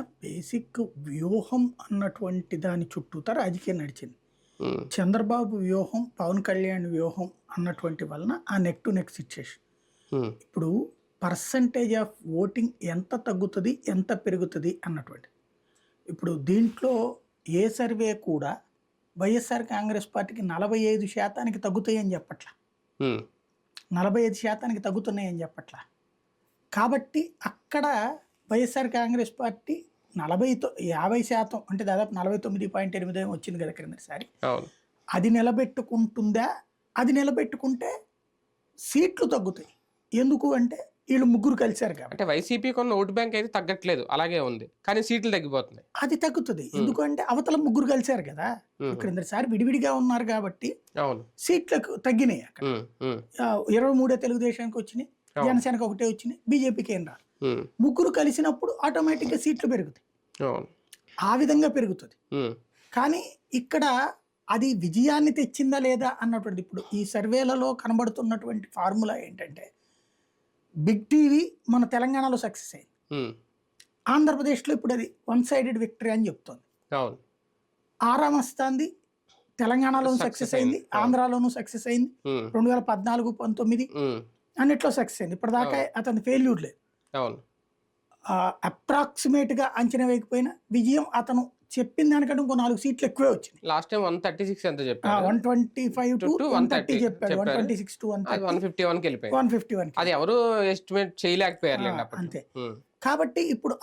Basic వ్యూహం అన్నటువంటి దాని చుట్టూతా రాజకీయం నడిచింది. చంద్రబాబు వ్యూహం పవన్ కళ్యాణ్ వ్యూహం అన్నటువంటి వలన ఆ నెక్ టు నెక్ సిచ్యుయేషన్. ఇప్పుడు పర్సంటేజ్ ఆఫ్ ఓటింగ్ ఎంత తగ్గుతుంది ఎంత పెరుగుతుంది అన్నటువంటి. ఇప్పుడు దీంట్లో ఏ సర్వే కూడా వైఎస్ఆర్ కాంగ్రెస్ పార్టీకి నలభై ఐదు శాతానికి తగ్గుతాయని చెప్పట్లా. నలభై ఐదు శాతానికి తగ్గుతున్నాయని చెప్పట్లా. కాబట్టి అక్కడ వైఎస్ఆర్ కాంగ్రెస్ పార్టీ నలభై యాభై శాతం అంటే దాదాపు నలభై తొమ్మిది పాయింట్ ఎనిమిది వచ్చింది కదా క్రిందసారి అది నిలబెట్టుకుంటుందా? అది నిలబెట్టుకుంటే సీట్లు తగ్గుతాయి. ఎందుకు అంటే వీళ్ళు ముగ్గురు కలిశారు కాబట్టి. అంటే వైసీపీ కొన్న ఓటు బ్యాంక్ అయితే తగ్గట్లేదు. అలాగే ఉంది. కానీ సీట్లు తగ్గిపోతున్నాయి. అది తగ్గుతుంది. ఎందుకంటే అవతల ముగ్గురు కలిశారు కదా. క్రిందసారి విడివిడిగా ఉన్నారు కాబట్టి సీట్లకు తగ్గినాయి అక్కడ. ఇరవై మూడే తెలుగుదేశానికి వచ్చినాయి. జనసేనకి ఒకటే వచ్చినాయి బీజేపీకి ఏం రాదు. ముగ్గురు కలిసినప్పుడు ఆటోమేటిక్గా సీట్లు పెరుగుతాయి. ఆ విధంగా పెరుగుతుంది. కానీ ఇక్కడ అది విజయాన్ని తెచ్చిందా లేదా అన్నటువంటి ఇప్పుడు ఈ సర్వేలలో కనబడుతున్నటువంటి ఫార్ములా ఏంటంటే బిగ్ టీవీ మన తెలంగాణలో సక్సెస్ అయింది. ఆంధ్రప్రదేశ్లో ఇప్పుడు అది వన్ సైడెడ్ విక్టరీ అని చెప్తోంది. ఆరాం వస్తుంది తెలంగాణలోనూ సక్సెస్ అయింది. ఆంధ్రాలోనూ సక్సెస్ అయింది. రెండు వేల పద్నాలుగు పంతొమ్మిది అన్నిట్లో సక్సెస్ అయింది? ఇప్పటిదాకా అతని ఫెయిల్యూర్ లేదు అవును. అప్రాక్సిమేట్గా అంచనా వేయకపోయినా విజయం అతను చెప్పిన దానికంటే ఇంకో నాలుగు సీట్లు ఎక్కువే వచ్చినాయి. Last time one thirty six ఎంత చెప్పారు one twenty five to one thirty 130 చెప్పాడు. One. Twenty six to one one fifty వన్కి వన్ ఫిఫ్టీ వన్ అది ఎవరు ఎస్టిమేట్ చేయలేకపోయారు అంతే. కాబట్టి ఇప్పుడు